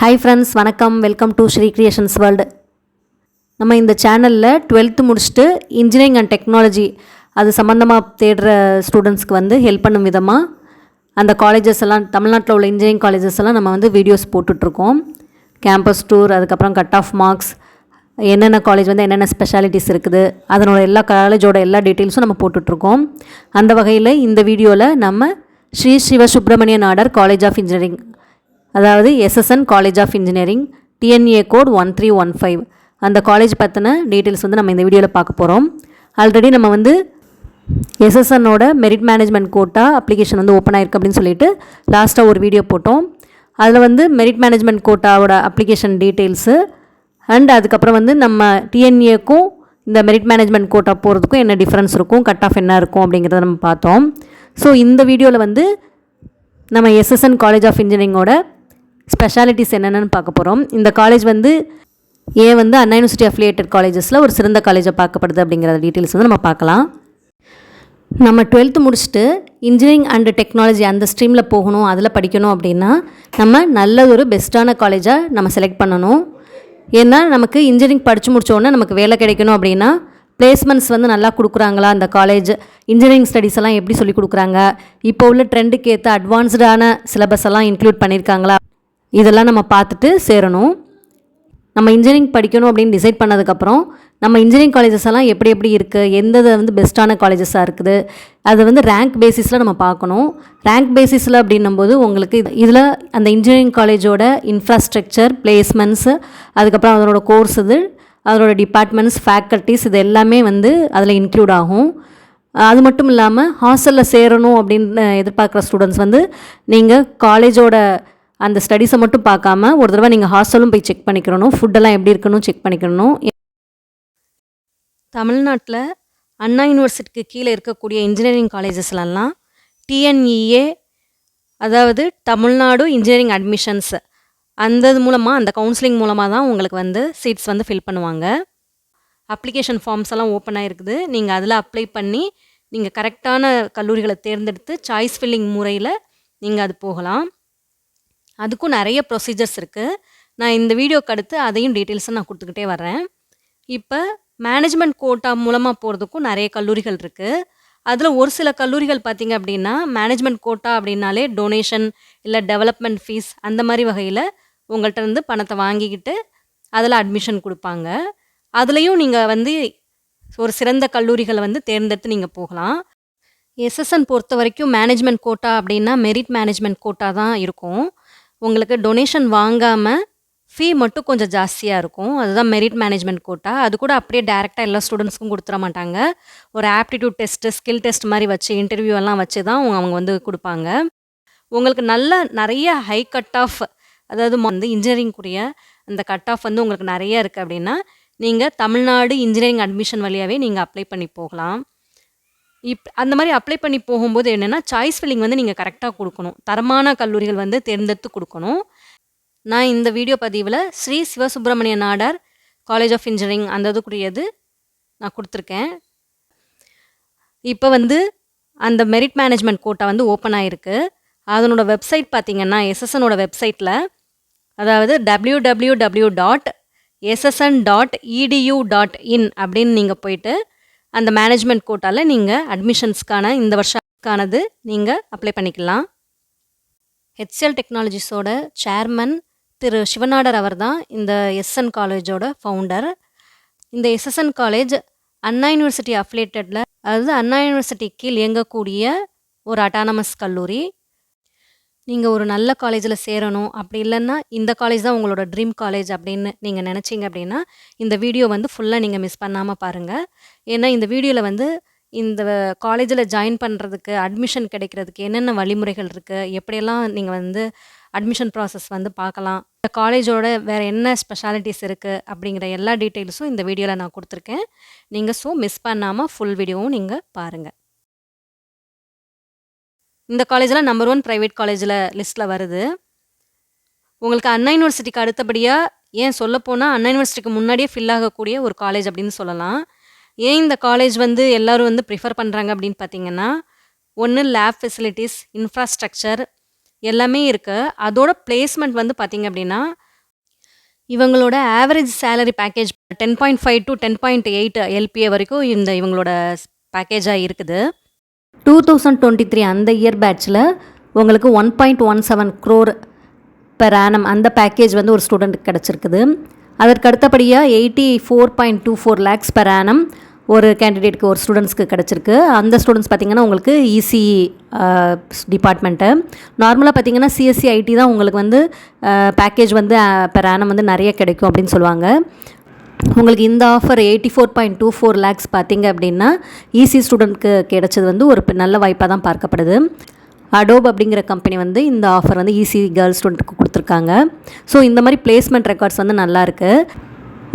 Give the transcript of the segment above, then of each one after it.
Hi friends வணக்கம். Welcome to Sri creations world நம்ம இந்த சேனலில் டுவெல்த்து முடிச்சுட்டு இன்ஜினியரிங் அண்ட் டெக்னாலஜி அது சம்மந்தமாக தேடுற ஸ்டூடெண்ட்ஸ்க்கு வந்து ஹெல்ப் பண்ணும் விதமாக அந்த காலேஜஸ் எல்லாம் தமிழ்நாட்டில் உள்ள இன்ஜினியரிங் காலேஜஸ் எல்லாம் நம்ம வந்து வீடியோஸ் போட்டுட்ருக்கோம். கேம்பஸ் டூர் அதுக்கப்புறம் கட் ஆஃப் மார்க்ஸ் என்னென்ன காலேஜ் வந்து என்னென்ன ஸ்பெஷாலிட்டிஸ் இருக்குது அதனோட எல்லா காலேஜோட எல்லா டீட்டெயில்ஸும் நம்ம போட்டுட்ருக்கோம். அந்த வகையில் இந்த வீடியோவில் நம்ம Sri Sivasubramaniya Nadar college of engineering அதாவது SSN college of engineering TNEA code one three one five அந்த காலேஜ் பற்றின டீட்டெயில்ஸ் வந்து நம்ம இந்த வீடியோவில் பார்க்க போகிறோம் ஆல்ரெடி நம்ம வந்து எஸ்எஸ்என்னோட மெரிட் மேனேஜ்மெண்ட் கோட்டா அப்ளிகேஷன் வந்து ஓப்பன் ஆயிருக்கு அப்படின்னு சொல்லிட்டு லாஸ்ட்டாக ஒரு வீடியோ போட்டோம். அதில் வந்து மெரிட் மேனேஜ்மெண்ட் கோட்டாவோட அப்ளிகேஷன் டீட்டெயில்ஸு அண்ட் அதுக்கப்புறம் வந்து நம்ம டிஎன்ஏக்கும் இந்த மெரிட் மேனேஜ்மெண்ட் கோட்டா போகிறதுக்கும் என்ன டிஃப்ரென்ஸ் இருக்கும் கட் ஆஃப் என்ன இருக்கும் அப்படிங்கிறத நம்ம பார்த்தோம். ஸோ இந்த வீடியோவில் வந்து நம்ம எஸ்எஸ்என் காலேஜ் ஆஃப் இன்ஜினியரிங்கோட ஸ்பெஷாலிட்டிஸ் என்னென்னு பார்க்க போகிறோம் இந்த காலேஜ் வந்து ஏன் வந்து அண்ணா யூனிவர்சிட்டி அஃபிலியேட்டட் காலேஜஸில் ஒரு சிறந்த காலேஜாக பார்க்கப்படுது அப்படிங்கிற டீட்டெயில்ஸ் வந்து நம்ம பார்க்கலாம். நம்ம டுவெல்த்து முடிச்சுட்டு இன்ஜினியரிங் அண்ட் டெக்னாலஜி அந்த ஸ்ட்ரீமில் போகணும் அதில் படிக்கணும் அப்படின்னா நம்ம நல்ல ஒரு பெஸ்ட்டான காலேஜாக நம்ம செலக்ட் பண்ணணும். ஏன்னா நமக்கு இன்ஜினியரிங் படித்து முடித்தோடனே நமக்கு வேலை கிடைக்கணும் அப்படின்னா பிளேஸ்மெண்ட்ஸ் வந்து நல்லா கொடுக்குறாங்களா? அந்த காலேஜ் இன்ஜினியரிங் ஸ்டடீஸ் எல்லாம் எப்படி சொல்லி கொடுக்குறாங்க? இப்போ உள்ள ட்ரெண்டுக்கு ஏற்ற அட்வான்ஸ்டான சிலபஸ் எல்லாம் இன்க்ளூட் பண்ணியிருக்காங்களா இதெல்லாம் நம்ம பார்த்துட்டு சேரணும். நம்ம இன்ஜினியரிங் படிக்கணும் அப்படின்னு டிசைட் பண்ணதுக்கப்புறம் நம்ம இன்ஜினியரிங் காலேஜஸ் எல்லாம் எப்படி எப்படி இருக்குது எந்த வந்து பெஸ்ட்டான காலேஜஸாக இருக்குது அது வந்து ரேங்க் பேசிஸில் நம்ம பார்க்கணும். ரேங்க் பேசிஸில் அப்படின்னும்போது உங்களுக்கு இதில் அந்த இன்ஜினியரிங் காலேஜோட இன்ஃப்ராஸ்ட்ரக்சர் பிளேஸ்மெண்ட்ஸு அதுக்கப்புறம் அதனோட கோர்ஸ் இது அதனோட டிபார்ட்மெண்ட்ஸ் ஃபேக்கல்ட்டிஸ் இது எல்லாமே வந்து அதில் இன்க்ளூட் ஆகும். அது மட்டும் இல்லாமல் ஹாஸ்டலில் சேரணும் அப்படின்னு எதிர்பார்க்குற ஸ்டூடெண்ட்ஸ் வந்து நீங்கள் காலேஜோட அந்த ஸ்டடீஸை மட்டும் பார்க்காம ஒரு தடவை நீங்கள் ஹாஸ்டலும் போய் செக் பண்ணிக்கிறணும் ஃபுட்டெல்லாம் எப்படி இருக்குன்னு செக் பண்ணிக்கணும். தமிழ்நாட்டில் அண்ணா யூனிவர்சிட்டிக்கு கீழே இருக்கக்கூடிய இன்ஜினியரிங் காலேஜஸ்லலாம் டிஎன்இஏ அதாவது தமிழ்நாடு இன்ஜினியரிங் அட்மிஷன்ஸ் அந்த இது மூலமாக அந்த கவுன்சிலிங் மூலமாக தான் உங்களுக்கு வந்து சீட்ஸ் வந்து ஃபில் பண்ணுவாங்க. அப்ளிகேஷன் ஃபார்ம்ஸ் எல்லாம் ஓப்பன் ஆகிருக்குது நீங்கள் அதில் அப்ளை பண்ணி நீங்கள் கரெக்டான கல்லூரிகளை தேர்ந்தெடுத்து சாய்ஸ் ஃபில்லிங் முறையில் நீங்கள் அது போகலாம். அதுக்கும் நிறைய ப்ரொசீஜர்ஸ் இருக்குது நான் இந்த வீடியோக்கு அடுத்து அதையும் டீட்டெயில்ஸை நான் கொடுத்துக்கிட்டே வரேன் இப்போ மேனேஜ்மெண்ட் கோட்டா மூலமாக போகிறதுக்கும் நிறைய கல்லூரிகள் இருக்குது அதில் ஒரு சில கல்லூரிகள் பார்த்திங்க அப்படின்னா மேனேஜ்மெண்ட் கோட்டா அப்படின்னாலே டொனேஷன் இல்லை டெவலப்மெண்ட் ஃபீஸ் அந்த மாதிரி வகையில் உங்கள்கிட்ட இருந்து பணத்தை வாங்கிக்கிட்டு அதில் அட்மிஷன் கொடுப்பாங்க. அதுலேயும் நீங்கள் வந்து ஒரு சிறந்த கல்லூரிகளை வந்து தேர்ந்தெடுத்து நீங்கள் போகலாம். எஸ்எஸ்என் பொறுத்த வரைக்கும் மேனேஜ்மெண்ட் கோட்டா அப்படின்னா மெரிட் மேனேஜ்மெண்ட் கோட்டா தான் இருக்கும். உங்களுக்கு டொனேஷன் வாங்காமல் ஃபீ மட்டும் கொஞ்சம் ஜாஸ்தியாக இருக்கும். அதுதான் மெரிட் மேனேஜ்மெண்ட் கோட்டா அது கூட அப்படியே டேரெக்டாக எல்லா ஸ்டூடெண்ட்ஸ்க்கும் கொடுத்துட மாட்டாங்க. ஒரு ஆப்டிடியூட் டெஸ்ட்டு ஸ்கில் டெஸ்ட் மாதிரி வச்சு இன்டர்வியூ எல்லாம் வச்சு தான் அவங்க வந்து கொடுப்பாங்க. உங்களுக்கு நல்ல நிறைய ஹை கட் ஆஃப் அதாவது வந்து இன்ஜினியரிங்குரிய அந்த கட் ஆஃப் வந்து உங்களுக்கு நிறைய இருக்குது அப்படின்னா நீங்கள் தமிழ்நாடு இன்ஜினியரிங் அட்மிஷன் வழியாகவே நீங்கள் அப்ளை பண்ணி போகலாம். இப் அந்த மாதிரி அப்ளை பண்ணி போகும்போது என்னென்னா சாய்ஸ் ஃபில்லிங் வந்து நீங்கள் கரெக்டாக கொடுக்கணும். தரமான கல்லூரிகள் வந்து தேர்ந்தெடுத்து கொடுக்கணும். நான் இந்த வீடியோ பதிவில் Sri Sivasubramaniya Nadar college of engineering அந்த இதுக்குரியது நான் கொடுத்துருக்கேன். இப்போ வந்து அந்த மெரிட் மேனேஜ்மெண்ட் கோட்டா வந்து ஓப்பன் ஆகிருக்கு அதனோட வெப்சைட் பார்த்தீங்கன்னா எஸ்எஸ்எனோட வெப்சைட்டில் அதாவது W W W dot SSN dot edu dot in அப்படின்னு நீங்கள் போயிட்டு அந்த மேனேஜ்மெண்ட் கோட்டாவில் நீங்கள் அட்மிஷன்ஸ்க்கான இந்த வருஷத்துக்கானது நீங்கள் அப்ளை பண்ணிக்கலாம். ஹெச்எல் டெக்னாலஜிஸோட சேர்மன் திரு சிவநாடர் அவர் தான் இந்த எஸ்என் காலேஜோட ஃபவுண்டர் இந்த எஸ்எஸ்என் காலேஜ் அண்ணா யூனிவர்சிட்டி அஃபிலேட்டடில் அதாவது அண்ணா யூனிவர்சிட்டி கீழ் இயங்கக்கூடிய ஒரு அட்டானமஸ் கல்லூரி. நீங்கள் ஒரு நல்ல காலேஜில் சேரணும். அப்படி இல்லைன்னா இந்த காலேஜ் தான் உங்களோட ட்ரீம் காலேஜ் அப்படின்னு நீங்கள் நினச்சிங்க அப்படின்னா இந்த வீடியோ வந்து ஃபுல்லாக நீங்கள் மிஸ் பண்ணாமல் பாருங்கள் ஏன்னா இந்த வீடியோவில் வந்து இந்த காலேஜில் ஜாயின் பண்ணுறதுக்கு அட்மிஷன் கிடைக்கிறதுக்கு என்னென்ன வழிமுறைகள் இருக்குது எப்படியெல்லாம் நீங்கள் வந்து அட்மிஷன் ப்ராசஸ் வந்து பார்க்கலாம்? இந்த காலேஜோட வேறு என்ன ஸ்பெஷாலிட்டிஸ் இருக்குது அப்படிங்கிற எல்லா டீட்டெயில்ஸும் இந்த வீடியோவில் நான் கொடுத்துருக்கேன். நீங்கள் ஸோ மிஸ் பண்ணாமல் ஃபுல் வீடியோவும் நீங்கள் பாருங்கள் இந்த காலேஜில் நம்பர் ஒன் ப்ரைவேட் காலேஜில் லிஸ்ட்டில் வருது. உங்களுக்கு அண்ணா யூனிவர்சிட்டிக்கு அடுத்தபடியாக ஏன் சொல்லப்போனால் அண்ணா யூனிவர்சிட்டிக்கு முன்னாடியே ஃபில் ஆகக்கூடிய ஒரு காலேஜ் அப்படின்னு சொல்லலாம். ஏன் இந்த காலேஜ் வந்து எல்லோரும் வந்து ப்ரிஃபர் பண்ணுறாங்க அப்படின்னு பார்த்தீங்கன்னா ஒன்று லேப் ஃபெசிலிட்டிஸ் இன்ஃப்ராஸ்ட்ரக்சர் எல்லாமே இருக்குது அதோட பிளேஸ்மெண்ட் வந்து பார்த்திங்க அப்படின்னா இவங்களோட average salary package ten point five to ten point eight LPA வரைக்கும் இந்த இவங்களோட பேக்கேஜாக இருக்குது. 2023 அந்த இயர் பேட்சில் உங்களுக்கு 1.17 க்ரோர் பெர் ஆனம் அந்த பேக்கேஜ் வந்து ஒரு ஸ்டூடெண்ட்டுக்கு கிடச்சிருக்குது. அதற்கு அடுத்தபடியாக eighty four point two four lakhs per annum ஒரு கேண்டிடேட்க்கு ஒரு ஸ்டூடெண்ட்ஸ்க்கு கிடச்சிருக்கு. அந்த ஸ்டூடெண்ட்ஸ் பார்த்தீங்கன்னா உங்களுக்கு இசி டிபார்ட்மெண்ட்டு. நார்மலாக பார்த்தீங்கன்னா சிஎஸ்சி, ஐடி தான் உங்களுக்கு வந்து பேக்கேஜ் வந்து பெர் ஆனம் வந்து நிறைய கிடைக்கும் அப்படின்னு சொல்லுவாங்க. உங்களுக்கு இந்த ஆஃபர் 84.24 லேக்ஸ் பார்த்தீங்க அப்படின்னா, இசி ஸ்டூடெண்ட்டுக்கு கிடைச்சது வந்து ஒரு நல்ல வாய்ப்பாக தான் பார்க்கப்படுது. அடோப் அப்படிங்கிற கம்பெனி வந்து இந்த ஆஃபர் வந்து இசி கேர்ள்ஸ் ஸ்டூடெண்ட்டுக்கு கொடுத்துருக்காங்க ஸோ இந்த மாதிரி பிளேஸ்மெண்ட் ரெக்கார்ட்ஸ் வந்து நல்லாயிருக்கு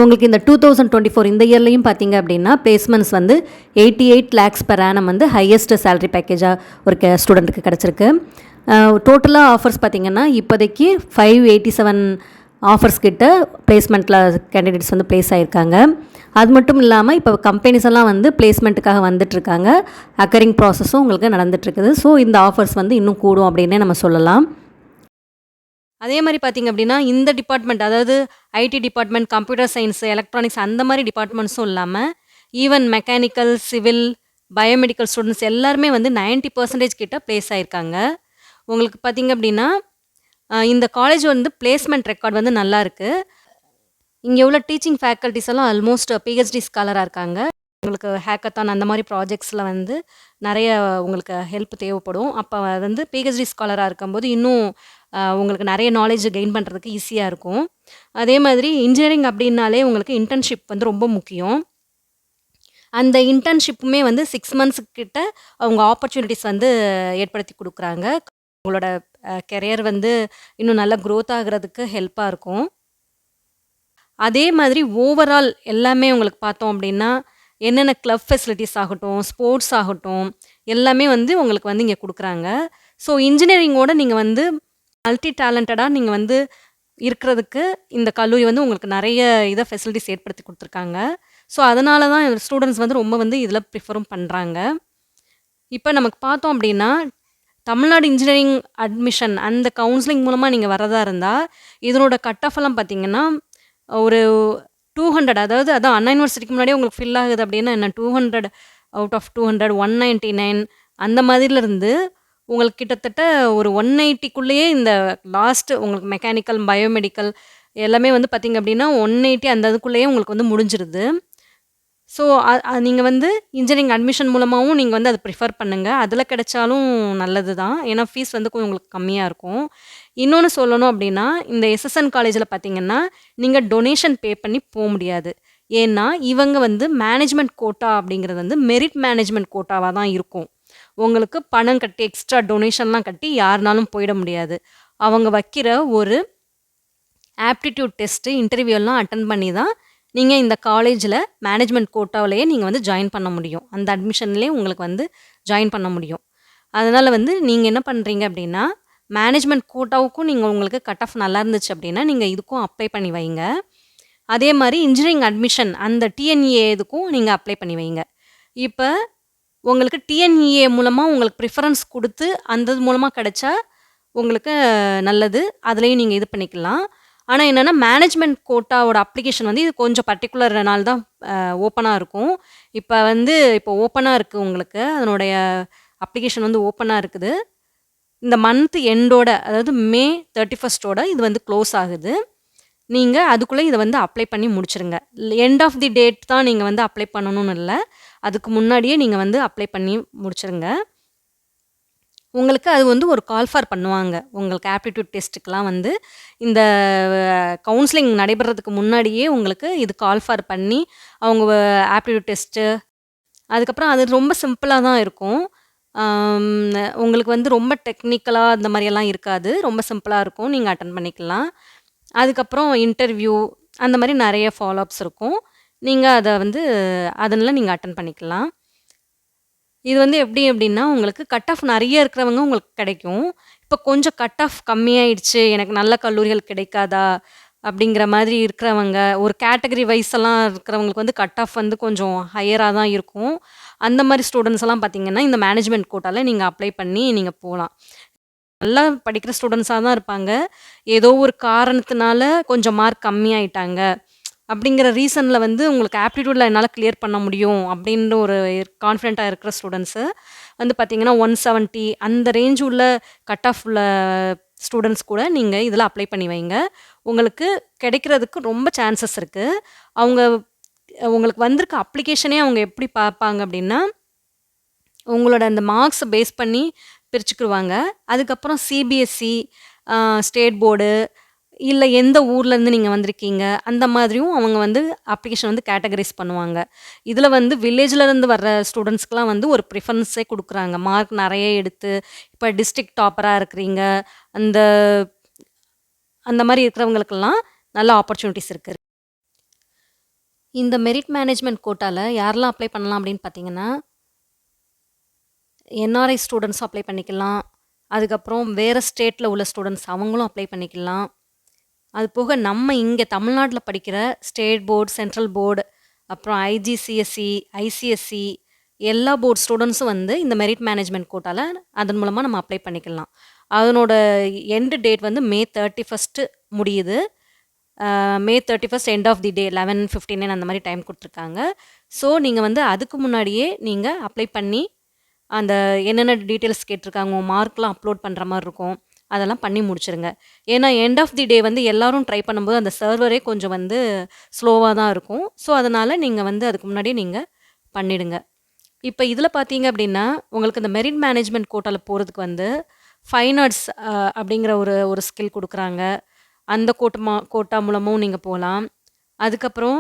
உங்களுக்கு இந்த 2024 இந்த இயர்லையும் பார்த்தீங்க அப்படின்னா, பிளேஸ்மெண்ட்ஸ் வந்து 88 லேக்ஸ் பெர் ஆனம் வந்து ஹையஸ்ட் சேலரி பேக்கேஜாக ஒரு கே ஸ்டூடெண்ட்டுக்கு கிடச்சிருக்கு. டோட்டலாக ஆஃபர்ஸ் பார்த்தீங்கன்னா, இப்போதைக்கு 587 ஆஃபர்ஸ் கிட்ட பிளேஸ்மெண்ட்டில் கேண்டிடேட்ஸ் வந்து ப்ளேஸ் ஆகியிருக்காங்க அது மட்டும் இல்லாமல் இப்போ கம்பெனிஸ் எல்லாம் வந்து பிளேஸ்மெண்ட்டுக்காக வந்துட்டுருக்காங்க. அக்கரிங் ப்ராசஸும் உங்களுக்கு நடந்துட்டுருக்குது. ஸோ இந்த ஆஃபர்ஸ் வந்து இன்னும் கூடும் அப்படின்னே நம்ம சொல்லலாம். அதே மாதிரி பார்த்தீங்க அப்படின்னா, இந்த டிபார்ட்மெண்ட் அதாவது IT department, computer science electronics அந்த மாதிரி டிபார்ட்மெண்ட்ஸும் இல்லாமல் even mechanical, civil, biomedical students எல்லாருமே வந்து 90% கிட்ட ப்ளேஸ் ஆயிருக்காங்க. உங்களுக்கு பார்த்தீங்க அப்படின்னா, இந்த காலேஜ் வந்து பிளேஸ்மெண்ட் ரெக்கார்ட் வந்து நல்லாருக்கு. இங்கே உள்ள டீச்சிங் ஃபேக்கல்ட்டிஸ் எல்லாம் ஆல்மோஸ்ட் பிஹெச்டி ஸ்காலராக இருக்காங்க. உங்களுக்கு ஹேக்கத்தான் அந்த மாதிரி ப்ராஜெக்ட்ஸில் வந்து நிறைய உங்களுக்கு ஹெல்ப் தேவைப்படும். அப்போ வந்து பிஹெச்டி ஸ்காலராக இருக்கும்போது இன்னும் உங்களுக்கு நிறைய நாலேஜ் கெயின் பண்ணுறதுக்கு ஈஸியாக இருக்கும். அதே மாதிரி இன்ஜினியரிங் அப்படின்னாலே உங்களுக்கு இன்டர்ன்ஷிப் வந்து ரொம்ப முக்கியம். அந்த இன்டர்ன்ஷிப்புமே வந்து சிக்ஸ் மந்த்ஸ்கிட்ட அவங்க ஆப்பர்ச்சுனிட்டிஸ் வந்து ஏற்படுத்தி கொடுக்குறாங்க உங்களோட கெரியர் வந்து இன்னும் நல்லா க்ரோத் ஆகுறதுக்கு ஹெல்ப்பாக இருக்கும். அதே மாதிரி ஓவரால் எல்லாமே உங்களுக்கு பார்த்தோம் அப்படின்னா, என்னென்ன கிளப் ஃபெசிலிட்டிஸ் ஆகட்டும், ஸ்போர்ட்ஸ் ஆகட்டும், எல்லாமே வந்து உங்களுக்கு வந்து இங்கே கொடுக்குறாங்க. ஸோ இன்ஜினியரிங்கோட நீங்கள் வந்து மல்டி டேலண்டடாக நீங்கள் வந்து இருக்கிறதுக்கு இந்த கல்லூரி வந்து உங்களுக்கு நிறைய இதை ஃபெசிலிட்டிஸ் ஏற்படுத்தி கொடுத்துருக்காங்க. ஸோ அதனால தான் ஸ்டூடெண்ட்ஸ் வந்து ரொம்ப வந்து இதில் ப்ரிஃபரும் பண்ணுறாங்க இப்போ நமக்கு பார்த்தோம் அப்படின்னா, தமிழ்நாடு இன்ஜினியரிங் அட்மிஷன் அந்த கவுன்சிலிங் மூலமாக நீங்கள் வரதா இருந்தால் இதனோட கட் ஆஃப் எல்லாம் பார்த்தீங்கன்னா, ஒரு 200 அதாவது அதான் அண்ணா யூனிவர்சிட்டிக்கு முன்னாடியே உங்களுக்கு ஃபில் ஆகுது அப்படின்னா என்ன 200 அவுட் ஆஃப் 200, 199 அந்த மாதிரிலருந்து உங்களுக்கு கிட்டத்தட்ட ஒரு 180க்குள்ளேயே இந்த லாஸ்ட்டு உங்களுக்கு மெக்கானிக்கல், பயோமெடிக்கல் எல்லாமே வந்து பார்த்தீங்க அப்படின்னா, 180 அந்த அதுக்குள்ளேயே உங்களுக்கு வந்து முடிஞ்சிருது. ஸோ நீங்கள் வந்து இன்ஜினியரிங் அட்மிஷன் மூலமாகவும் நீங்கள் வந்து அதை ப்ரிஃபர் பண்ணுங்கள் அதில் கிடைச்சாலும் நல்லது தான். ஏன்னா ஃபீஸ் வந்து கொஞ்சம் உங்களுக்கு கம்மியாக இருக்கும். இன்னொன்று சொல்லணும் அப்படின்னா, இந்த எஸ்எஸ்என் காலேஜில் பார்த்தீங்கன்னா, நீங்கள் டொனேஷன் பே பண்ணி போக முடியாது. ஏன்னா, இவங்க வந்து மேனேஜ்மெண்ட் கோட்டா அப்படிங்கிறது வந்து மெரிட் மேனேஜ்மெண்ட் கோட்டாவாக தான் இருக்கும். உங்களுக்கு பணம் கட்டி எக்ஸ்ட்ரா டொனேஷன்லாம் கட்டி யாருனாலும் போயிட முடியாது. அவங்க வைக்கிற ஒரு ஆப்டிடியூட் டெஸ்ட்டு இன்டர்வியூ எல்லாம் அட்டன் பண்ணி தான் நீங்கள் இந்த காலேஜில் மேனேஜ்மெண்ட் கோட்டாவிலேயே நீங்கள் வந்து ஜாயின் பண்ண முடியும். அந்த அட்மிஷன்லேயே உங்களுக்கு வந்து ஜாயின் பண்ண முடியும். அதனால் வந்து நீங்கள் என்ன பண்ணுறீங்க அப்படின்னா, மேனேஜ்மெண்ட் கோட்டாவுக்கும் நீங்கள் உங்களுக்கு கட் ஆஃப் நல்லா இருந்துச்சு அப்படின்னா, நீங்கள் இதுக்கும் அப்ளை பண்ணி வைங்க. அதே மாதிரி இன்ஜினியரிங் அட்மிஷன் அந்த டிஎன்இஏ இதுக்கும் நீங்கள் அப்ளை பண்ணி வைங்க. இப்போ உங்களுக்கு டிஎன்இஏ மூலமாக உங்களுக்கு ப்ரிஃபரன்ஸ் கொடுத்து அந்த மூலமாக கிடச்சா கிடைச்சா உங்களுக்கு நல்லது. அதுலேயும் நீங்கள் இது பண்ணிக்கலாம். ஆனால் என்னென்னா மேனேஜ்மெண்ட் கோட்டாவோட அப்ளிகேஷன் வந்து இது கொஞ்சம் பர்ட்டிகுலர் நாள் தான் ஓப்பனாக இருக்கும். இப்போ வந்து இப்போ ஓப்பனாக இருக்குது உங்களுக்கு. அதனுடைய அப்ளிகேஷன் வந்து ஓப்பனாக இருக்குது. இந்த மந்த் எண்டோட அதாவது மே 31ஸ்ட்டோட இது வந்து க்ளோஸ் ஆகுது. நீங்கள் அதுக்குள்ளே இதை வந்து அப்ளை பண்ணி முடிச்சுருங்க. எண்ட் ஆஃப் தி டேட் தான் நீங்கள் வந்து அப்ளை பண்ணணும்னு இல்லை அதுக்கு முன்னாடியே நீங்கள் வந்து அப்ளை பண்ணி முடிச்சுருங்க. உங்களுக்கு அது வந்து ஒரு கால் ஃபார் பண்ணுவாங்க. உங்களுக்கு ஆப்டிடியூட் டெஸ்ட்டுக்கெலாம் வந்து இந்த கவுன்சிலிங் நடைபெறதுக்கு முன்னாடியே உங்களுக்கு இது கால் ஃபார் பண்ணி, அவங்க ஆப்டிடியூட் டெஸ்ட்டு, அதுக்கப்புறம் அது ரொம்ப சிம்பிளாக தான் இருக்கும். உங்களுக்கு வந்து ரொம்ப டெக்னிக்கலாக அந்த மாதிரியெல்லாம் இருக்காது. ரொம்ப சிம்பிளாக இருக்கும். நீங்கள் அட்டன் பண்ணிக்கலாம். அதுக்கப்புறம் இன்டர்வியூ அந்த மாதிரி நிறைய ஃபாலோஅப்ஸ் இருக்கும். நீங்கள் அதை வந்து அதனால் நீங்கள் அட்டன் பண்ணிக்கலாம். இது வந்து எப்படி அப்படின்னா, உங்களுக்கு கட் ஆஃப் நிறைய இருக்கிறவங்க உங்களுக்கு கிடைக்கும். இப்போ கொஞ்சம் கட் ஆஃப் கம்மியாயிடுச்சு, எனக்கு நல்ல கல்லூரிகள் கிடைக்காதா? அப்படிங்கிற மாதிரி இருக்கிறவங்க, ஒரு கேட்டகரி வைஸ் எல்லாம் இருக்கிறவங்களுக்கு வந்து கட் ஆஃப் வந்து கொஞ்சம் ஹையராக தான் இருக்கும். அந்த மாதிரி ஸ்டூடெண்ட்ஸ் எல்லாம் பார்த்தீங்கன்னா, இந்த மேனேஜ்மெண்ட் கோட்டால நீங்கள் அப்ளை பண்ணி நீங்கள் போகலாம் நல்லா படிக்கிற ஸ்டூடெண்ட்ஸாக தான் இருப்பாங்க. ஏதோ ஒரு காரணத்தினால கொஞ்சம் மார்க் கம்மியாயிட்டாங்க. அப்படிங்கிற ரீசனில் வந்து உங்களுக்கு ஆப்டிடியூடில் என்னால் கிளியர் பண்ண முடியும் அப்படின்ற ஒரு கான்ஃபிடெண்ட்டாக இருக்கிற ஸ்டூடெண்ட்ஸு வந்து பார்த்தீங்கன்னா, 170 அந்த ரேஞ்ச் உள்ள கட் ஆஃப் உள்ள ஸ்டூடெண்ட்ஸ் கூட நீங்கள் இதில் அப்ளை பண்ணி வைங்க. உங்களுக்கு கிடைக்கிறதுக்கு ரொம்ப சான்சஸ் இருக்குது அவங்க உங்களுக்கு வந்திருக்க அப்ளிகேஷனே அவங்க எப்படி பார்ப்பாங்க அப்படின்னா, உங்களோட அந்த மார்க்ஸை பேஸ் பண்ணி பிரிச்சுக்குருவாங்க. அதுக்கப்புறம் சிபிஎஸ்சி ஸ்டேட் போர்டு, இல்லை எந்த ஊர்லேருந்து நீங்கள் வந்திருக்கீங்க, அந்த மாதிரியும் அவங்க வந்து அப்ளிகேஷன் வந்து கேட்டகரைஸ் பண்ணுவாங்க. இதில் வந்து வில்லேஜ்ல இருந்து வர்ற ஸ்டூடெண்ட்ஸ்க்குலாம் வந்து ஒரு ப்ரிஃபரன்ஸே கொடுக்குறாங்க மார்க் நிறைய எடுத்து, இப்போ டிஸ்ட்ரிக்ட் டாப்பராக இருக்கிறீங்க, அந்த அந்த மாதிரி இருக்கிறவங்களுக்கெல்லாம் நல்ல ஆப்பர்ச்சுனிட்டிஸ் இருக்குது இந்த மெரிட் மேனேஜ்மெண்ட் கோட்டாவில் யாரெல்லாம் அப்ளை பண்ணலாம் அப்படின்னு பார்த்தீங்கன்னா என்ஆர்ஐ ஸ்டூடெண்ட்ஸும் அப்ளை பண்ணிக்கலாம். அதுக்கப்புறம் வேறு ஸ்டேட்டில் உள்ள ஸ்டூடெண்ட்ஸ் அவங்களும் அப்ளை பண்ணிக்கலாம். அது போக நம்ம இங்கே தமிழ்நாட்டில் படிக்கிற ஸ்டேட் போர்டு சென்ட்ரல் போர்டு, அப்புறம் ஐஜிசிஎஸ்சி ஐசிஎஸ்சி எல்லா போர்ட் ஸ்டூடெண்ட்ஸும் வந்து இந்த மெரிட் மேனேஜ்மெண்ட் கோட்டால அதன் மூலமாக நம்ம அப்ளை பண்ணிக்கலாம். அதனோட எண்டு டேட் வந்து மே 31 முடியுது. May thirty first end of the day 11:59 அந்த மாதிரி டைம் கொடுத்துருக்காங்க ஸோ நீங்கள் வந்து அதுக்கு முன்னாடியே நீங்கள் அப்ளை பண்ணி, அந்த என்னென்ன டீட்டெயில்ஸ் கேட்டிருக்காங்க, மார்க்லாம் அப்லோட் பண்ணுற மாதிரி இருக்கும். அதெல்லாம் பண்ணி முடிச்சுருங்க. ஏன்னா எண்ட் ஆஃப் தி டே வந்து எல்லோரும் ட்ரை பண்ணும்போது அந்த சர்வரே கொஞ்சம் வந்து ஸ்லோவாக தான் இருக்கும். ஸோ அதனால் நீங்கள் வந்து அதுக்கு முன்னாடியே நீங்கள் பண்ணிடுங்க. இப்போ இதில் பார்த்தீங்க அப்படின்னா, உங்களுக்கு இந்த மெரிட் மேனேஜ்மெண்ட் கோட்டாவில் போகிறதுக்கு வந்து ஃபைன் ஆர்ட்ஸ் அப்படிங்கிற ஒரு ஒரு ஸ்கில் கொடுக்குறாங்க அந்த கோட்டமா கோட்டா மூலமும் நீங்கள் போகலாம் அதுக்கப்புறம்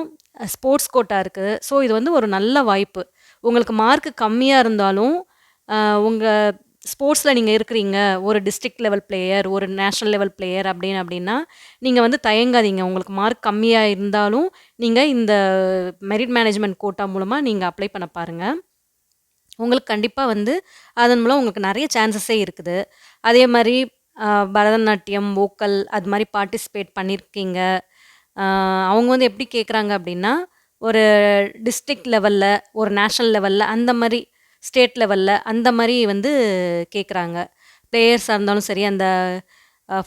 ஸ்போர்ட்ஸ் கோட்டா இருக்குது ஸோ இது வந்து ஒரு நல்ல வாய்ப்பு. உங்களுக்கு மார்க் கம்மியாக இருந்தாலும், உங்கள் ஸ்போர்ட்ஸில் நீங்கள் இருக்கிறீங்க, ஒரு டிஸ்ட்ரிக்ட் லெவல் பிளேயர், ஒரு நேஷ்னல் லெவல் பிளேயர் அப்படின்னு அப்படின்னா, நீங்கள் வந்து தயங்காதீங்க. உங்களுக்கு மார்க் கம்மியாக இருந்தாலும், நீங்கள் இந்த மெரிட் மேனேஜ்மெண்ட் கோட்டா மூலமாக நீங்கள் அப்ளை பண்ண பாருங்கள் உங்களுக்கு கண்டிப்பாக வந்து அதன் மூலம் உங்களுக்கு நிறைய சான்சஸே இருக்குது. அதே மாதிரி பரதநாட்டியம், வோக்கல் அது மாதிரி பார்ட்டிசிபேட் பண்ணியிருக்கீங்க. அவங்க வந்து எப்படி கேட்குறாங்க அப்படின்னா, ஒரு டிஸ்ட்ரிக்ட் லெவலில் ஒரு நேஷ்னல் லெவலில் அந்த மாதிரி ஸ்டேட் லெவலில் அந்த மாதிரி வந்து கேட்குறாங்க. பிளேயர்ஸாக இருந்தாலும் சரி, அந்த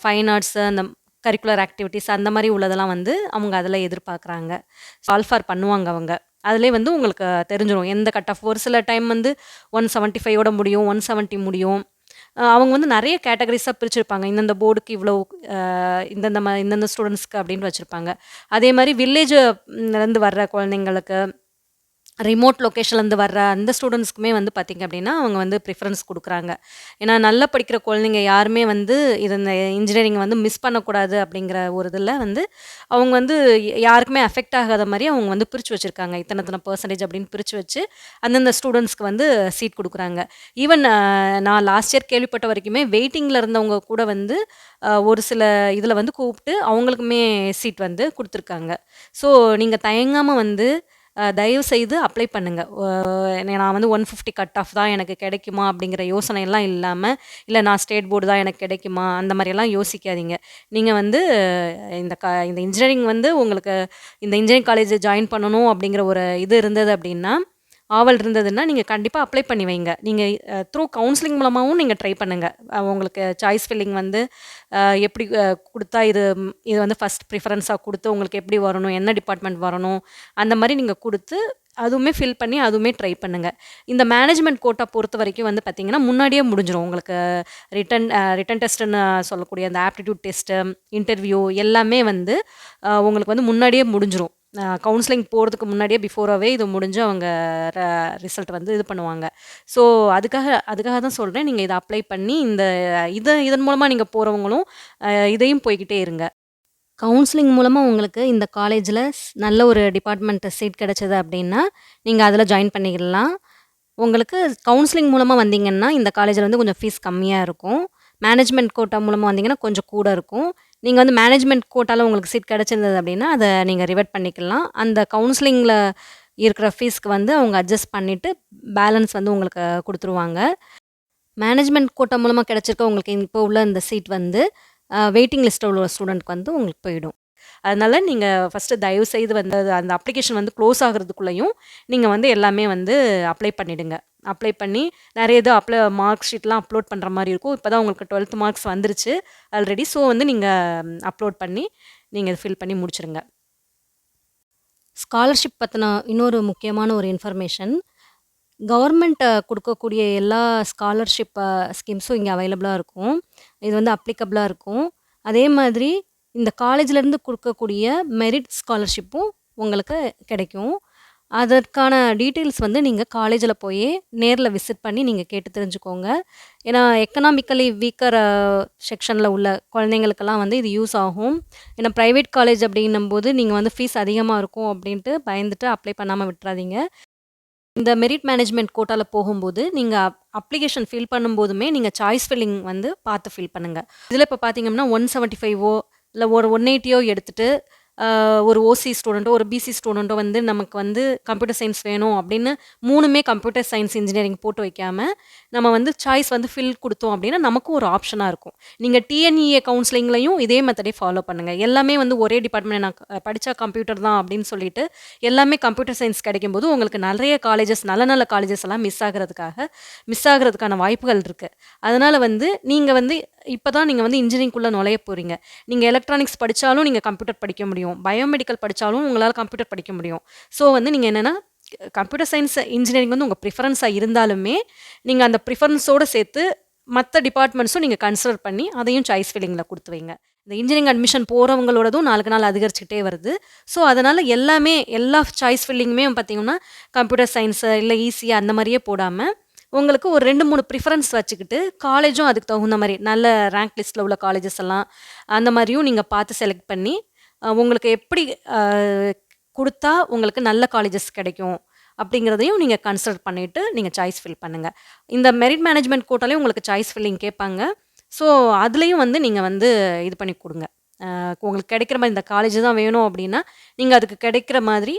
ஃபைன் ஆர்ட்ஸு அந்த கரிக்குலர் ஆக்டிவிட்டீஸ் அந்த மாதிரி உள்ளதெல்லாம் வந்து அவங்க அதில் எதிர்பார்க்குறாங்க. கால்ஃபார் பண்ணுவாங்க அவங்க. அதிலே வந்து உங்களுக்கு தெரிஞ்சிடும் எந்த கட் ஆஃப் ஒரு சில டைம் வந்து 175 முடியும், 170 முடியும். அவங்க வந்து நிறைய கேட்டகரிஸாக பிரிச்சிருப்பாங்க. இந்தந்த போர்டுக்கு இவ்வளோ இந்தந்த மா இந்தந்த ஸ்டூடெண்ட்ஸ்க்கு அப்படின்னு வச்சுருப்பாங்க அதே மாதிரி வில்லேஜ்லேருந்து வர்ற குழந்தைங்களுக்கு, ரிமோட் லொக்கேஷன்லேருந்து வர்ற அந்த ஸ்டூடெண்ட்ஸ்க்குமே வந்து பார்த்திங்க அப்படின்னா, அவங்க வந்து ப்ரிஃபரன்ஸ் கொடுக்குறாங்க. ஏன்னா நல்லா படிக்கிற குழந்தைங்க யாருமே வந்து இது இந்த இன்ஜினியரிங் வந்து மிஸ் பண்ணக்கூடாது அப்படிங்கிற ஒரு இதில் வந்து, அவங்க வந்து யாருக்குமே அஃபெக்ட் ஆகாத மாதிரி அவங்க வந்து பிரித்து வச்சுருக்காங்க. இத்தனை இத்தனை பர்சன்டேஜ் அப்படின்னு பிரித்து வச்சு, அந்தந்த ஸ்டூடெண்ட்ஸ்க்கு வந்து சீட் கொடுக்குறாங்க. ஈவன் நான் லாஸ்ட் இயர் கேள்விப்பட்ட வரைக்குமே வெயிட்டிங்கில் இருந்தவங்க கூட வந்து ஒரு சில இதில் வந்து கூப்பிட்டு அவங்களுக்குமே சீட் வந்து கொடுத்துருக்காங்க. ஸோ நீங்கள் தயங்காமல் வந்து தயவு தயவுசெய்து அப்ளை பண்ணுங்கள் நான் வந்து 150 கட் ஆஃப் தான் எனக்கு கிடைக்குமா அப்படிங்கிற யோசனையெல்லாம் இல்லாமல் இல்லை நான் ஸ்டேட் போர்டு தான் எனக்கு கிடைக்குமா, அந்த மாதிரியெல்லாம் யோசிக்காதீங்க. நீங்கள் வந்து இந்த க இந்த இன்ஜினியரிங் வந்து உங்களுக்கு இந்த இன்ஜினியரிங் காலேஜ் ஜாயின் பண்ணணும் அப்படிங்கிற ஒரு இது இருந்தது அப்படின்னா, ஆவல் இருந்ததுன்னா, நீங்கள் கண்டிப்பாக அப்ளை பண்ணி வைங்க. நீங்கள் த்ரூ கவுன்சிலிங் மூலமாகவும் நீங்கள் ட்ரை பண்ணுங்கள் உங்களுக்கு சாய்ஸ் ஃபில்லிங் வந்து எப்படி கொடுத்தா இது இது வந்து ஃபஸ்ட் ப்ரிஃபரன்ஸாக கொடுத்து உங்களுக்கு எப்படி வரணும், என்ன டிபார்ட்மெண்ட் வரணும், அந்த மாதிரி நீங்கள் கொடுத்து அதுவுமே ஃபில் பண்ணி அதுவுமே ட்ரை பண்ணுங்கள் இந்த மேனேஜ்மெண்ட் கோட்டா பொறுத்தவரைக்கும் வந்து பார்த்திங்கன்னா முன்னாடியே முடிஞ்சிடும் உங்களுக்கு ரிட்டன் ரிட்டன் டெஸ்ட்டுன்னு சொல்லக்கூடிய அந்த ஆப்டிடியூட் டெஸ்ட்டு, இன்டர்வியூ எல்லாமே வந்து உங்களுக்கு வந்து முன்னாடியே முடிஞ்சிடும் கவுன்சிலிங் போகிறதுக்கு முன்னாடியே பிஃபோராகவே இது முடிஞ்சு அவங்க ர ரிசல்ட் வந்து இது பண்ணுவாங்க. ஸோ அதுக்காக அதுக்காக தான் சொல்கிறேன் நீங்கள் இதை அப்ளை பண்ணி இந்த இதை இதன் மூலமாக நீங்கள் போகிறவங்களும் இதையும் போய்கிட்டே இருங்க. கவுன்சிலிங் மூலமாக உங்களுக்கு இந்த காலேஜில் ஸ் நல்ல ஒரு டிபார்ட்மெண்ட் சீட் கிடைச்சது அப்படின்னா, நீங்கள் அதில் ஜாயின் பண்ணிக்கலாம் உங்களுக்கு கவுன்சிலிங் மூலமாக வந்தீங்கன்னா, இந்த காலேஜில் வந்து கொஞ்சம் ஃபீஸ் கம்மியாக இருக்கும். மேனேஜ்மெண்ட் கோட்டா மூலமாக வந்தீங்கன்னா, கொஞ்சம் கூட இருக்கும். நீங்கள் வந்து மேனேஜ்மெண்ட் கோட்டால உங்களுக்கு சீட் கிடச்சிருந்தது அப்படின்னா, அதை நீங்கள் ரிவர்ட் பண்ணிக்கலாம். அந்த கவுன்சிலிங்கில் இருக்கிற ஃபீஸ்க்கு வந்து அவங்க அட்ஜஸ்ட் பண்ணிவிட்டு பேலன்ஸ் வந்து உங்களுக்கு கொடுத்துருவாங்க மேனேஜ்மெண்ட் கோட்டா மூலமாக கிடச்சிருக்க உங்களுக்கு இப்போ உள்ள இந்த சீட் வந்து, வெயிட்டிங் லிஸ்ட்டில் உள்ள ஸ்டூடண்ட்க்கு வந்து உங்களுக்கு போயிடும். அதனால் நீங்கள் ஃபஸ்ட்டு தயவு செய்து வந்து அந்த அப்ளிகேஷன் வந்து க்ளோஸ் ஆகிறதுக்குள்ளேயும் நீங்கள் வந்து எல்லாமே வந்து அப்ளை பண்ணிவிடுங்க அப்ளை பண்ணி நிறைய இது அப்ளை மார்க் ஷீட்லாம் அப்லோட் பண்ணுற மாதிரி இருக்கும். இப்போ தான் உங்களுக்கு டுவெல்த் மார்க்ஸ் வந்துருச்சு ஆல்ரெடி ஸோ வந்து நீங்கள் அப்லோட் பண்ணி நீங்கள் ஃபில் பண்ணி முடிச்சுருங்க. ஸ்காலர்ஷிப் பற்றின இன்னொரு முக்கியமான ஒரு இன்ஃபர்மேஷன் கவர்மெண்ட்டை கொடுக்கக்கூடிய எல்லா ஸ்காலர்ஷிப் ஸ்கீம்ஸும் இங்கே அவைலபிளாக இருக்கும். இது வந்து அப்ளிகபிளாக இருக்கும். அதே மாதிரி இந்த காலேஜ்லேருந்து கொடுக்கக்கூடிய மெரிட் ஸ்காலர்ஷிப்பும் உங்களுக்கு கிடைக்கும். அதற்கான டீட்டெயில்ஸ் வந்து நீங்கள் காலேஜில் போய் நேரில் விசிட் பண்ணி நீங்கள் கேட்டு தெரிஞ்சுக்கோங்க. ஏன்னா எக்கனாமிக்கலி வீக்கர் செக்ஷனில் உள்ள குழந்தைங்களுக்கெல்லாம் வந்து இது யூஸ் ஆகும். ஏன்னா ப்ரைவேட் காலேஜ் அப்படின்னும்போது நீங்கள் வந்து ஃபீஸ் அதிகமாக இருக்கும் அப்படின்ட்டு பயந்துட்டு அப்ளை பண்ணாமல் விட்டுறாதீங்க. இந்த மெரிட் மேனேஜ்மெண்ட் கோட்டாவில் போகும்போது நீங்கள் அப்ளிகேஷன் ஃபில் பண்ணும்போதுமே நீங்கள் சாய்ஸ் ஃபில்லிங் வந்து பார்த்து ஃபில் பண்ணுங்கள் இதில் இப்போ பார்த்தீங்கன்னா ஒன் செவன்ட்டி ஃபைவோ இல்லை ஒரு ஒன் எயிட்டியோ எடுத்துகிட்டு ஒரு ஓசி ஸ்டூடெண்ட்டோ ஒரு பிசி ஸ்டூடெண்ட்டோ வந்து நமக்கு வந்து கம்ப்யூட்டர் சயின்ஸ் வேணும் அப்படின்னு மூணுமே கம்ப்யூட்டர் சயின்ஸ் இன்ஜினியரிங் போட்டு வைக்காமல் நம்ம வந்து சாய்ஸ் வந்து ஃபில் கொடுத்தோம் அப்படின்னா நமக்கும் ஒரு ஆப்ஷனாக இருக்கும். நீங்கள் டிஎன்இஏ கவுன்சிலிங்லையும் இதே மெத்தடே ஃபாலோ பண்ணுங்கள் எல்லாமே வந்து ஒரே டிபார்ட்மெண்ட் நான் படித்தா கம்ப்யூட்டர் தான் அப்படின்னு சொல்லிட்டு எல்லாமே கம்ப்யூட்டர் சயின்ஸ் கிடைக்கும்போது உங்களுக்கு நிறைய காலேஜஸ் நல்ல நல்ல காலேஜஸ் எல்லாம் மிஸ் ஆகிறதுக்காக மிஸ் ஆகிறதுக்கான வாய்ப்புகள் இருக்குது அதனால் வந்து நீங்கள் வந்து இப்போ தான் நீங்கள் வந்து இன்ஜினியரிங்குள்ளே நுழைய போகிறீங்க நீங்கள் எலக்ட்ரானிக்ஸ் படித்தாலும் நீங்கள் கம்ப்யூட்டர் படிக்க முடியும். பயோமெடிக்கல் படித்தாலும் உங்களால் கம்ப்யூட்டர் படிக்க முடியும். ஸோ வந்து நீங்கள் என்னென்னா கம்ப்யூட்டர் சயின்ஸ் இன்ஜினியரிங் வந்து உங்கள் ப்ரிஃபரன்ஸாக இருந்தாலுமே நீங்கள் அந்த ப்ரிஃபரன்ஸோடு சேர்த்து மற்ற டிபார்ட்மெண்ட்ஸும் நீங்கள் கன்சிடர் பண்ணி அதையும் சாய்ஸ் ஃபில்லிங்கில் கொடுத்து வைங்க. இந்த இன்ஜினியரிங் அட்மிஷன் போகிறவங்களோடதும் நாளுக்கு நாள் அதிகரிச்சுக்கிட்டே வருது. ஸோ அதனால் எல்லாமே எல்லா சாய்ஸ் ஃபில்லிங்குமே பார்த்தீங்கன்னா கம்ப்யூட்டர் சயின்ஸு இல்லை ஈஸியாக அந்த மாதிரியே போடாமல் உங்களுக்கு ஒரு ரெண்டு மூணு ப்ரிஃபரன்ஸ் வச்சுக்கிட்டு காலேஜும் அதுக்கு தகுந்த மாதிரி நல்ல ரேங்க் லிஸ்ட்டில் உள்ள காலேஜஸ் எல்லாம் அந்த மாதிரியும் நீங்கள் பார்த்து செலக்ட் பண்ணி உங்களுக்கு எப்படி கொடுத்தா உங்களுக்கு நல்ல காலேஜஸ் கிடைக்கும் அப்படிங்கிறதையும் நீங்கள் கன்சிடர் பண்ணிவிட்டு நீங்கள் சாய்ஸ் ஃபில் பண்ணுங்கள் இந்த மெரிட் மேனேஜ்மெண்ட் கோட்டாலையும் உங்களுக்கு சாய்ஸ் ஃபில்லிங் கேட்பாங்க. ஸோ அதுலேயும் வந்து நீங்கள் வந்து இது பண்ணி கொடுங்க. உங்களுக்கு கிடைக்கிற மாதிரி இந்த காலேஜ் தான் வேணும் அப்படின்னா நீங்கள் அதுக்கு கிடைக்கிற மாதிரி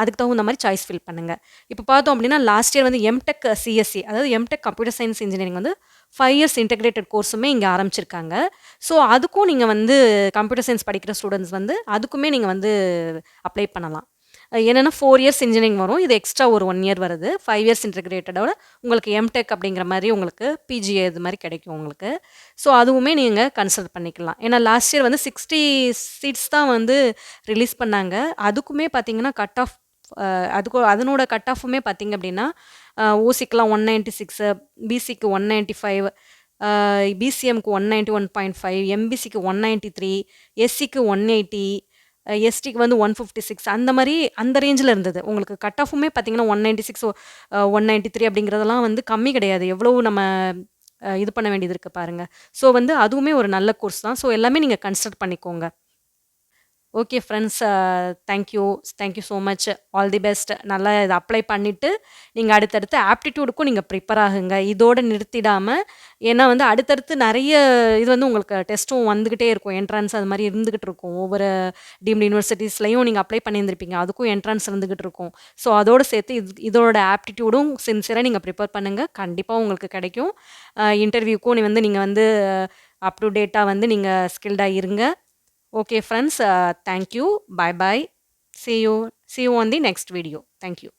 அதுக்கு தகுந்த மாதிரி சாய்ஸ் ஃபில் பண்ணுங்கள் இப்போ பார்த்தோம் அப்படின்னா லாஸ்ட் இயர் வந்து எம்டெக் சிஎஸ்சி uh, அதாவது எம்டெக் கம்ப்யூட்டர் சயின்ஸ் இன்ஜினியரிங் வந்து ஃபைவ் இயர்ஸ் இன்டெகிரேட்டட் கோர்ஸுமே இங்கே ஆரம்பிச்சிருக்காங்க. ஸோ அதுக்கும் நீங்கள் வந்து கம்ப்யூட்டர் சயின்ஸ் படிக்கிற ஸ்டூடெண்ட்ஸ் வந்து அதுக்குமே நீங்கள் வந்து அப்ளை பண்ணலாம். என்னென்னா ஃபோர் இயர்ஸ் இன்ஜினியரிங் வரும். இது எக்ஸ்ட்ரா ஒரு ஒன் இயர் வருது. ஃபைவ் இயர்ஸ் இன்டெகிரேட்டடோட உங்களுக்கு எம்டெக் அப்படிங்கிற மாதிரி உங்களுக்கு பிஜிஏ இது மாதிரி கிடைக்கும் உங்களுக்கு. ஸோ அதுவுமே நீங்கள் கன்சிடர் பண்ணிக்கலாம். ஏன்னா லாஸ்ட் இயர் வந்து சிக்ஸ்டி சீட்ஸ் தான் வந்து ரிலீஸ் பண்ணாங்க. அதுக்குமே பார்த்தீங்கன்னா கட் ஆஃப் அதுக்கு அதனோட கட் ஆஃபுமே பார்த்திங்க அப்படின்னா ஓசிக்கெலாம் ஒன் நைன்ட்டி சிக்ஸு பிசிக்கு one ninety five பிசிஎம்க்கு one ninety one point five எம்பிசிக்கு one ninety three எஸ்சிக்கு ஒன் எயிட்டி எஸ்டிக்கு வந்து ஒன் ஃபிஃப்டி சிக்ஸ் அந்த மாதிரி அந்த ரேஞ்சில் இருந்தது. உங்களுக்கு கட் ஆஃபுமே பார்த்தீங்கன்னா one ninety six one ninety three அப்படிங்கிறதெல்லாம் வந்து கம்மி கிடையாது. எவ்வளோ நம்ம இது பண்ண வேண்டியது இருக்குது பாருங்கள் ஸோ வந்து அதுவுமே ஒரு நல்ல கோர்ஸ் தான். ஸோ எல்லாமே நீங்கள் கன்சிடர் பண்ணிக்கோங்க. Okay friends thank you thank you so much all the best நல்லா இதை அப்ளை பண்ணிவிட்டு நீங்கள் அடுத்தடுத்து ஆப்டிடியூடுக்கும் நீங்கள் ப்ரிப்பேர் ஆகுங்க. இதோடு நிறுத்திடாமல் ஏன்னா வந்து அடுத்தடுத்து நிறைய இது வந்து உங்களுக்கு டெஸ்ட்டும் வந்துக்கிட்டே இருக்கும். என்ட்ரன்ஸ் அது மாதிரி இருந்துக்கிட்டு இருக்கும். ஒவ்வொரு டீம்டு யூனிவர்சிட்டிஸ்லையும் நீங்கள் அப்ளை பண்ணியிருந்திருப்பீங்க. அதுக்கும் என்ட்ரன்ஸ் இருந்துக்கிட்டு இருக்கும். ஸோ அதோடு சேர்த்து இது இதோட ஆப்டிடியூடும் சின்சியராக நீங்கள் ப்ரிப்பேர் பண்ணுங்கள் கண்டிப்பாக உங்களுக்கு கிடைக்கும். Uh, இன்டர்வியூக்கும் நீ வந்து நீங்கள் வந்து அப் டு டேட்டாக வந்து நீங்கள் ஸ்கில்டாக இருங்க. Okay friends, uh, thank you. Bye bye. See you. See you on the next video. Thank you.